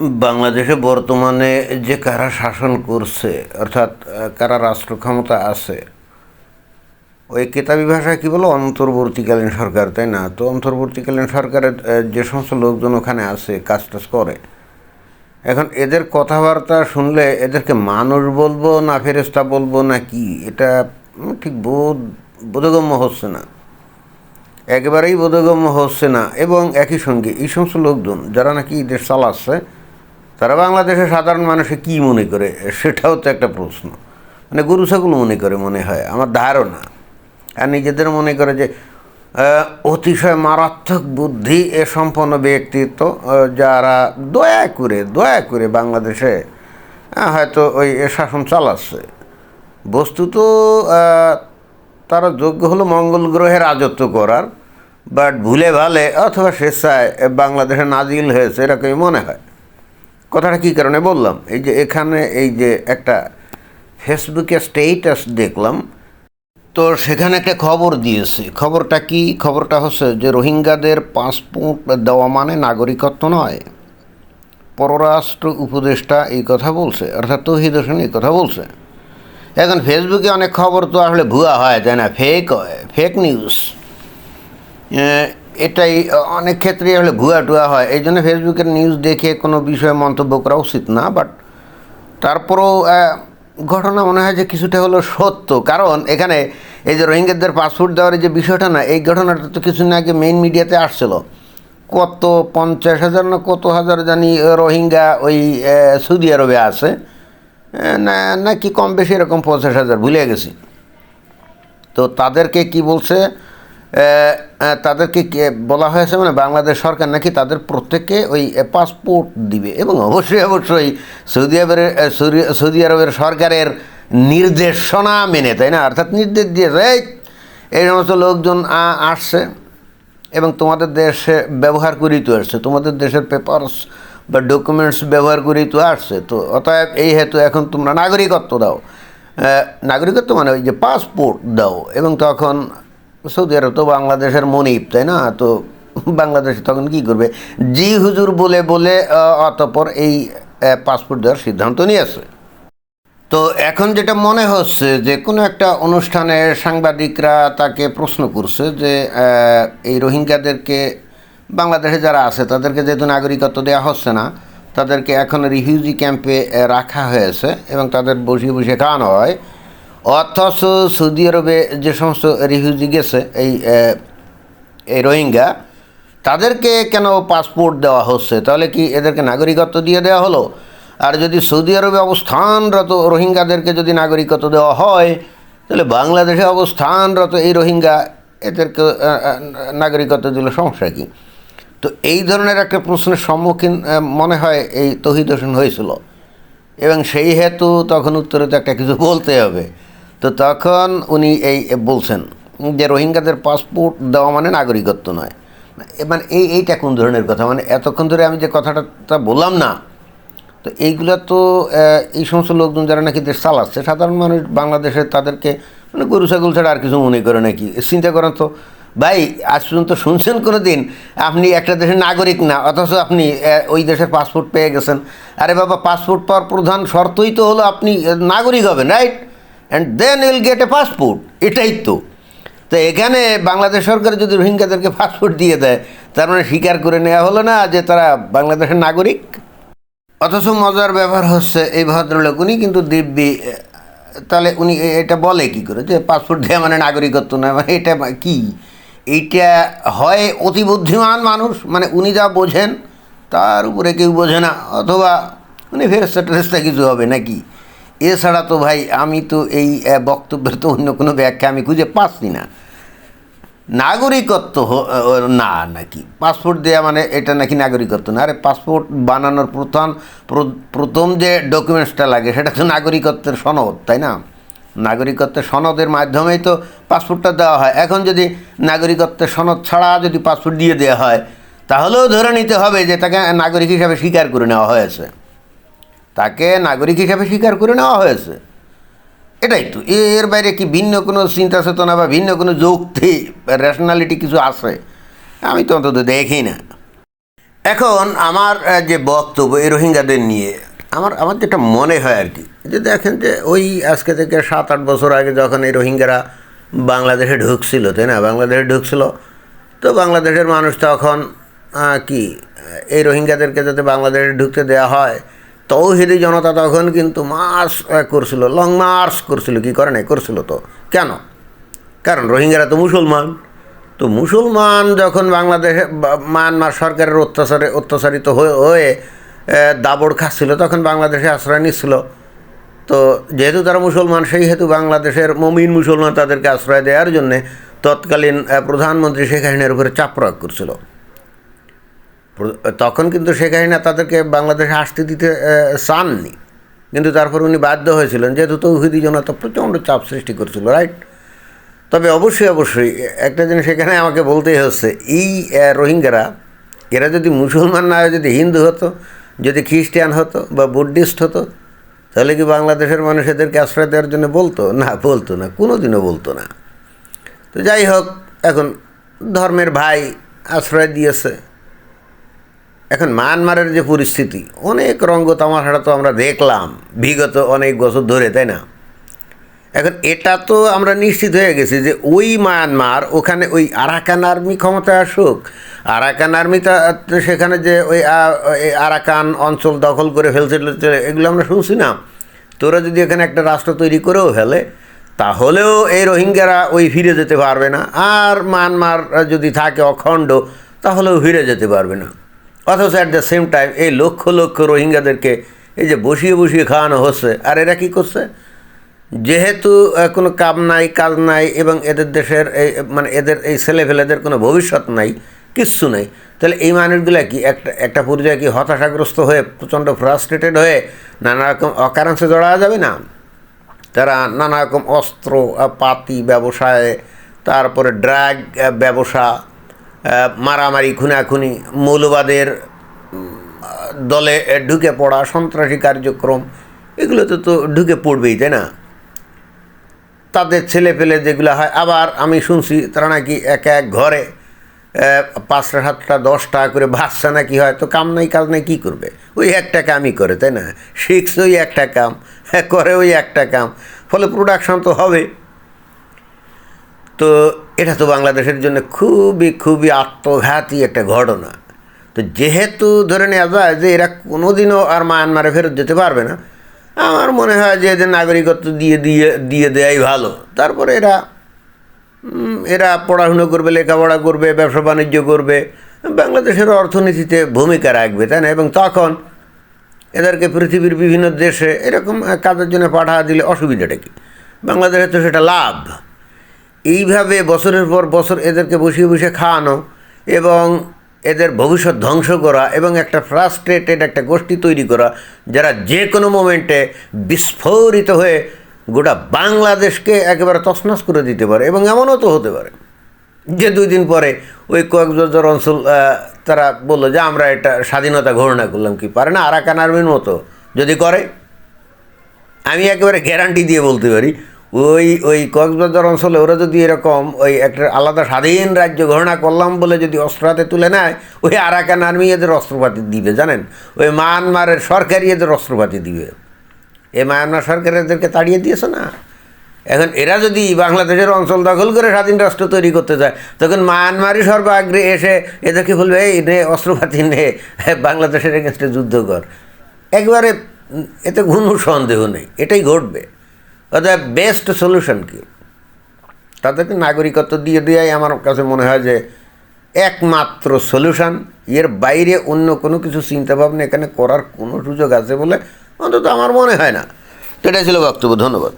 বাংলাদেশে বর্তমানে যে কারা শাসন করছে, অর্থাৎ কারা রাষ্ট্র ক্ষমতা আছে, ওই কেতাবি ভাষায় কী বলো? অন্তর্বর্তীকালীন সরকার, তাই না? তো অন্তর্বর্তীকালীন সরকারের যে সমস্ত লোকজন ওখানে আছে, কাজ টাজ করে। এখন এদের কথাবার্তা শুনলে এদেরকে মানুষ বলব না ফেরেস্তা বলব না কি? এটা ঠিক বোধ, বোধগম্য হচ্ছে না। একেবারেই বোধগম্য হচ্ছে না। এবং একই সঙ্গে এই সমস্ত লোকজন, যারা নাকি দেশ চালাচ্ছে তারা বাংলাদেশের সাধারণ মানুষে কি মনে করে? সেটাও তো একটা প্রশ্ন। মানে গরু ছাগল মনে করে মনে হয়, আমার ধারণা। আর নিজেদের মনে করে যে অতিশয় মারাত্মক বুদ্ধি এ সম্পন্ন ব্যক্তিত্ব যারা দয়া করে দয়া করে বাংলাদেশে হয়তো ওই শাসন চালাচ্ছে। বস্তুত তারা যোগ্য হলো মঙ্গল গ্রহে রাজত্ব করার, বাট ভুলে ভালে অথবা স্বেচ্ছায় বাংলাদেশে নাজিল হয়েছে, এরকমই মনে হয়। কথাটা কী কারণে বললাম? এই যে এখানে এই যে একটা ফেসবুকে স্টেটাস দেখলাম, তো সেখানে একটা খবর দিয়েছে। খবরটা কি? খবরটা হচ্ছে যে রোহিঙ্গাদের পাসপোর্ট দেওয়া মানে নাগরিকত্ব নয়। পররাষ্ট্র উপদেষ্টা এই কথা বলছে, অর্থাৎ তহিদ হোসেন এই কথা বলছে। এখন ফেসবুকে অনেক খবর তো আসলে ভুয়া হয়, তাই না? ফেক হয় ফেক নিউজ এটাই অনেক ক্ষেত্রে আসলে ভুয়া টুয়া হয়। এই জন্য ফেসবুকের নিউজ দেখে কোনো বিষয়ে মন্তব্য করা উচিত না বাট তারপরেও ঘটনা মনে হয় যে কিছুটা হলো সত্য। কারণ এখানে এই যে রোহিঙ্গাদের পাসপোর্ট দেওয়ার যে বিষয়টা না, এই ঘটনাটা তো কিছুদিন আগে মেইন মিডিয়াতে আসছিল। কত পঞ্চাশ হাজার না কত হাজার জানি রোহিঙ্গা ওই সৌদি আরবে আছে। না, নাকি কম বেশি এরকম পঞ্চাশ হাজার, ভুলে গেছি। তো তাদেরকে কি বলছে? তাদেরকে বলা হয়েছে মানে বাংলাদেশ সরকার নাকি তাদের প্রত্যেককে ওই পাসপোর্ট দিবে। এবং অবশ্যই অবশ্যই সৌদি আরবের সৌদি- সৌদি আরবের সরকারের নির্দেশনা মেনে, তাই না? অর্থাৎ নির্দেশ দিয়েছে, এই এই সমস্ত লোকজন আসছে এবং তোমাদের দেশে ব্যবহার করেই তো আসছে। তোমাদের দেশের পেপারস বা ডকুমেন্টস ব্যবহার করেই তো আসছে। তো অতএব এই হেতু এখন তোমরা নাগরিকত্ব দাও। নাগরিকত্ব মানে ওই যে পাসপোর্ট দাও। এবং তখন সৌদি আরব তো বাংলাদেশের মনিব, তাই না? তো বাংলাদেশে তখন কি করবে? জি হুজুর বলে বলে অতঃপর এই পাসপোর্ট দেওয়ার সিদ্ধান্ত নিয়েছে। তো এখন যেটা মনে হচ্ছে যে কোনো একটা অনুষ্ঠানে সাংবাদিকরা তাকে প্রশ্ন করছে যে এই রোহিঙ্গাদেরকে, বাংলাদেশে যারা আছে তাদেরকে যেহেতু নাগরিকত্ব দেওয়া হচ্ছে না, তাদেরকে এখন রিফিউজি ক্যাম্পে রাখা হয়েছে এবং তাদের বসিয়ে বসে খাওয়ানো হয়। অথচ সৌদি আরবে যে সমস্ত রিফিউজি গেছে, এই এই রোহিঙ্গা, তাদেরকে কেন পাসপোর্ট দেওয়া হচ্ছে? তাহলে কি এদেরকে নাগরিকত্ব দিয়ে দেওয়া হলো? আর যদি সৌদি আরবে অবস্থানরত রোহিঙ্গাদেরকে যদি নাগরিকত্ব দেওয়া হয়, তাহলে বাংলাদেশে অবস্থানরত এই রোহিঙ্গা এদেরকে নাগরিকত্ব দিলে সমস্যা কী? তো এই ধরনের একটা প্রশ্নের সম্মুখীন মনে হয় এই তহিদ হোসেন হয়েছিল। এবং সেই হেতু তখন উত্তরে তো একটা কিছু বলতে হবে। তো তখন উনি এই বলছেন যে রোহিঙ্গাদের পাসপোর্ট দেওয়া মানে নাগরিকত্ব নয়। মানে এই, এইটা কোন ধরনের কথা? মানে এতক্ষণ ধরে আমি যে কথাটা বললাম না, তো এইগুলো তো এই সমস্ত লোকজন যারা নাকি দেশ চালাচ্ছে, সাধারণ মানুষ বাংলাদেশে তাদেরকে মানে গরু, ছাগল ছাড়া আর কিছু মনে করে নাকি? চিন্তা করেন তো। ভাই, আজ পর্যন্ত শুনছেন কোনো দিন আপনি একটা দেশের নাগরিক না, অথচ আপনি ওই দেশের পাসপোর্ট পেয়ে গেছেন। আরে বাবা, পাসপোর্ট পাওয়ার প্রধান শর্তই তো হলো আপনি নাগরিক হবেন, right? And then will get a passport এটাই তো। তো এখানে বাংলাদেশ সরকার যদি রোহিঙ্গাদেরকে পাসপোর্ট দিয়ে দেয়, তার মানে স্বীকার করে নেওয়া হলো না যে তারা বাংলাদেশের নাগরিক। অথচ মজার ব্যাপার হচ্ছে, এই ভদ্রলোক, উনি কিন্তু দিব্যি, তাহলে উনি এটা বলে কি করে? যে পাসপোর্ট দেওয়া মানে নাগরিকত্ব নয় মানে এটা কি? এইটা হয় অতি বুদ্ধিমান মানুষ মানে উনি যা বোঝেন, তার উপরে কেউ বোঝে না, অথবা উনি ফেরস্তা টেরেস্তা কিছু হবে নাকি? এছাড়া তো ভাই, আমি তো এই বক্তব্যের তো অন্য কোনো ব্যাখ্যা আমি খুঁজে পাচ্ছি না। নাগরিকত্ব না, নাকি? পাসপোর্ট দেওয়া মানে এটা নাকি নাগরিকত্ব না? আরে পাসপোর্ট বানানোর প্রধান, প্র- প্রথম যে ডকুমেন্টসটা লাগে, সেটা তো নাগরিকত্বের সনদ, তাই না? নাগরিকত্বের সনদের মাধ্যমেই তো পাসপোর্টটা দেওয়া হয়। এখন যদি নাগরিকত্বের সনদ ছাড়া যদি পাসপোর্ট দিয়ে দেওয়া হয়, তাহলেও ধরে নিতে হবে যে তাকে নাগরিক হিসাবে স্বীকার করে নেওয়া হয়েছে। তাকে নাগরিক হিসাবে স্বীকার করে নেওয়া হয়েছে। এটাই তো। এর বাইরে কি ভিন্ন কোনো চিন্তা চেতনা বা ভিন্ন কোনো যুক্তি রেশনালিটি কিছু আছে? আমি তো অন্তত দেখি না। এখন আমার যে বক্তব্য এই রোহিঙ্গাদের নিয়ে, আমার আমার যেটা মনে হয় আর কি, যে দেখেন যে ওই আজকে থেকে সাত আট বছর আগে যখন এই রোহিঙ্গারা বাংলাদেশে ঢুকছিল, তাই না? বাংলাদেশে ঢুকছিল, তো বাংলাদেশের মানুষ তখন কি, এই রোহিঙ্গাদেরকে যাতে বাংলাদেশে ঢুকতে দেওয়া হয় তৌহিদি জনতা তখন কিন্তু মার্চ করছিল, লং মার্চ করছিল, কি করে নাই, করছিল তো। কেন? কারণ রোহিঙ্গারা তো মুসলমান। তো মুসলমান যখন বাংলাদেশে মায়ানমার সরকারের অত্যাচারে, অত্যাচারিত হয়ে দাবড় খাচ্ছিল, তখন বাংলাদেশে আশ্রয় নিচ্ছিল। তো যেহেতু তারা মুসলমান, সেই হেতু বাংলাদেশের মমিন মুসলমান তাদেরকে আশ্রয় দেওয়ার জন্যে তৎকালীন প্রধানমন্ত্রী শেখ হাসিনার উপরে চাপ প্রয়োগ করছিল। তখন কিন্তু শেখ হাসিনা তাদেরকে বাংলাদেশে আসতে দিতে চাননি। কিন্তু তারপর উনি বাধ্য হয়েছিলেন, যেহেতু তৌহিদি জনতা প্রচণ্ড চাপ সৃষ্টি করছিল, রাইট? তবে অবশ্যই অবশ্যই, একটা জিনিস এখানে আমাকে বলতেই হচ্ছে, এই রোহিঙ্গারা, এরা যদি মুসলমান না যদি হিন্দু হতো, যদি খ্রিস্টান হতো বা বুদ্ধিস্ট হতো, তাহলে কি বাংলাদেশের মানুষ এদেরকে আশ্রয় দেওয়ার জন্য বলতো? না বলতো না কোনো দিনও বলতো না। তো যাই হোক, এখন ধর্মের ভাই আশ্রয় দিয়েছে এখন মায়ানমারের যে পরিস্থিতি, অনেক রঙ্গ তামাশাটা তো আমরা দেখলাম, বিগত অনেক বছর ধরে, তাই না? এখন এটা তো আমরা নিশ্চিত হয়ে গেছি যে ওই মায়ানমার ওখানে ওই আরাকান আর্মি ক্ষমতায় আসুক, আরাকান আর্মি সেখানে যে ওই আরাকান অঞ্চল দখল করে ফেলছে এগুলো আমরা শুনছি না। তোরা যদি এখানে একটা রাষ্ট্র তৈরি করেও ফেলে, তাহলেও এই রোহিঙ্গারা ওই ফিরে যেতে পারবে না। আর মায়ানমার যদি থাকে অখণ্ড, তাহলেও ফিরে যেতে পারবে না। অথচ অ্যাট দ্য সেম টাইম এই লক্ষ লক্ষ রোহিঙ্গাদেরকে এই যে বসিয়ে বসিয়ে খাওয়ানো হচ্ছে, আর এরা কী করছে? যেহেতু কোনো কাম নাই, কাজ নাই, এবং এদের দেশের এই মানে এদের এই ছেলেফেলেদের কোনো ভবিষ্যৎ নাই, কিচ্ছু নেই, তাহলে এই মানুষগুলা কি একটা একটা পর্যায়ে কি হতাশাগ্রস্ত হয়ে, প্রচণ্ড ফ্রাস্ট্রেটেড হয়ে নানা রকম অকারাংশে জড়া যাবে না? তারা নানা রকম অস্ত্র পাতি ব্যবসায়, তারপরে ড্রাগ ব্যবসা মারামারি, খুনাখুনি, মৌলবাদের দলে ঢুকে পড়া সন্ত্রাসী কার্যক্রম, এগুলোতে তো ঢুকে পড়বেই, তাই না? তাদের ছেলে পেলে যেগুলো হয়, আবার আমি শুনছি তারা নাকি এক এক ঘরে পাঁচটা, সাতটা, দশটা করে বাচ্চা নাকি হয়, তো কাম নাই, কাজ নাই, কী করবে? ওই একটা কামই করে, তাই না? শিখছে ওই একটা কাম, করে ওই একটা কাম, ফলে প্রোডাকশন তো হবে তো এটা তো বাংলাদেশের জন্য খুবই খুবই আত্মঘাতী একটা ঘটনা। তো যেহেতু ধরে নেওয়া যায় যে এরা কোনোদিনও আর মায়ানমারে ফেরত যেতে পারবে না, আমার মনে হয় যে এদের নাগরিকত্ব দিয়ে দিয়ে দিয়ে দেওয়াই ভালো। তারপরে এরা এরা পড়াশুনো করবে, লেখাপড়া করবে, ব্যবসা বাণিজ্য করবে, বাংলাদেশের অর্থনীতিতে ভূমিকা রাখবে, তাই না? এবং তখন এদেরকে পৃথিবীর বিভিন্ন দেশে এরকম কাজের জন্য পাঠা দিলে অসুবিধাটা কি? বাংলাদেশে তো সেটা লাভ। এইভাবে বছরের পর বছর এদেরকে বসিয়ে বসে খাওয়ানো এবং এদের ভবিষ্যৎ ধ্বংস করা এবং একটা ফ্রাস্ট্রেটেড একটা গোষ্ঠী তৈরি করা, যারা যে কোনো মোমেন্টে বিস্ফোরিত হয়ে গোটা বাংলাদেশকে একেবারে তছনছ করে দিতে পারে এবং এমনও তো হতে পারে যে দুই দিন পরে ওই কক্সবাজার অঞ্চল তারা বলল যে আমরা এটা স্বাধীনতা ঘোষণা করলাম কি? পারে না, আরাকান আর্মির মতো যদি করে, আমি একেবারে গ্যারান্টি দিয়ে বলতে পারি ওই ওই কক্সবাজার অঞ্চলে ওরা যদি এরকম ওই একটা আলাদা স্বাধীন রাজ্য ঘোষণা করলাম বলে যদি অস্ত্র হাতে তুলে নেয়, ওই আরাকান আর্মি এদের অস্ত্রপাতি দিবে, জানেন? ওই মায়ানমারের সরকারই এদের অস্ত্রপাতি দিবে। এ মায়ানমার সরকার এদেরকে তাড়িয়ে দিয়েছে না। এখন এরা যদি বাংলাদেশের অঞ্চল দখল করে স্বাধীন রাষ্ট্র তৈরি করতে চায়, তখন মায়ানমারই সর্বাগ্রে এসে এদেরকে বলবে, এই নে, অস্ত্রপাতি নে, বাংলাদেশের এগেনস্টে যুদ্ধ কর। একবারে এতে কোনো সন্দেহ নেই, এটাই ঘটবে। অর্থাৎ বেস্ট সলিউশন কি? তাদেরকে নাগরিকত্ব দিয়ে দেওয়াই আমার কাছে মনে হয় যে একমাত্র সলিউশন এর বাইরে অন্য কোনো কিছু চিন্তাভাবনা এখানে করার কোনো সুযোগ আছে বলে অন্তত আমার মনে হয় না। এটাই ছিল বক্তব্য, ধন্যবাদ।